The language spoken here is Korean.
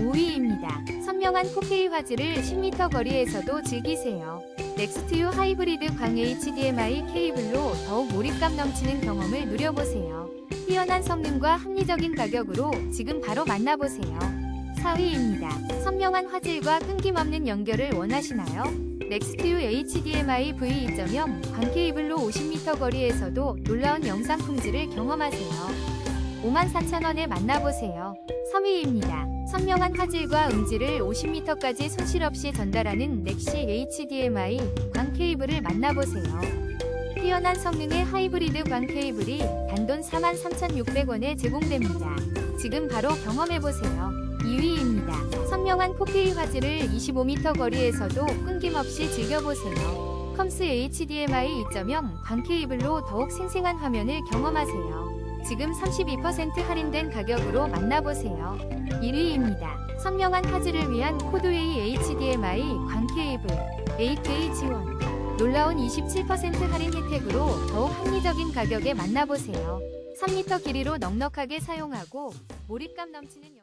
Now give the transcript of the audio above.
5위입니다. 선명한 4K 화질을 10m 거리에서도 즐기세요. 넥스트유 하이브리드 광 HDMI 케이블로 더욱 몰입감 넘치는 경험을 누려보세요. 뛰어난 성능과 합리적인 가격으로 지금 바로 만나보세요. 4위입니다. 선명한 화질과 끊김없는 연결을 원하시나요? 넥스트유 HDMI V2.0 광 케이블로 50m 거리에서도 놀라운 영상 품질을 경험하세요. 54,000원에 만나보세요. 3위입니다. 선명한 화질과 음질을 50m까지 손실 없이 전달하는 넥시 HDMI 광 케이블을 만나보세요. 뛰어난 성능의 하이브리드 광 케이블이 단돈 43,600원에 제공됩니다. 지금 바로 경험해보세요. 2위입니다. 선명한 4K 화질을 25m 거리에서도 끊김없이 즐겨보세요. 컴스 HDMI 2.0 광 케이블로 더욱 생생한 화면을 경험하세요. 지금 32% 할인된 가격으로 만나보세요. 1위입니다. 선명한 화질을 위한 코드웨이 HDMI 광 케이블 8K 지원. 놀라운 27% 할인 혜택으로 더욱 합리적인 가격에 만나보세요. 3m 길이로 넉넉하게 사용하고 몰입감 넘치는